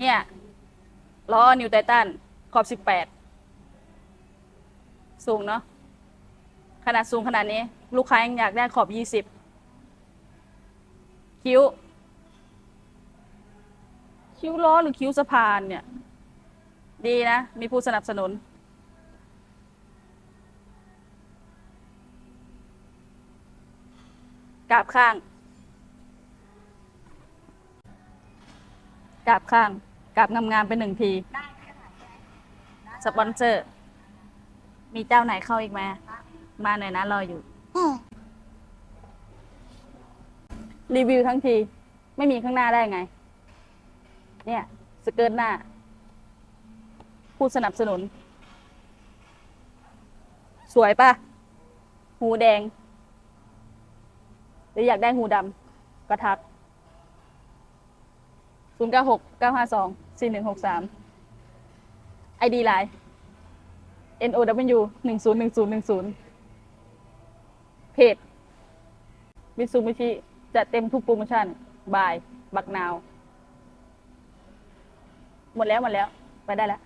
เนี่ยล้อนิวไททันขอบสิบแปดสูงเนาะขนาดสูงขนาดนี้ ลูกค้ายังอยากได้ขอบยี่สิบคิ้ว คิ้วล้อหรือคิ้วสะพานเนี่ย ดีนะ มีผู้สนับสนุน กราบข้าง กราบข้างกราบงามๆไปหนึ่งที สปอนเซอร์ มีเจ้าไหนเข้าอีกไหมมาหน่อยนะรออยู่ รีวิวทั้งที ไม่มีข้างหน้าได้ไง เนี่ย สเกิร์ตหน้า ผู้สนับสนุน สวยปะหูแดง หรืออยากได้หูดำก็ทัก 0 9 6 9 5 2 4 1 6 3 ID ไลน์ N O W 1 0 1 0 1 0เพจมิซูมิชิจะเต็มทุกโปรโมชั่นบาย บักนาว หมดแล้ว หมดแล้ว ไปได้แล้ว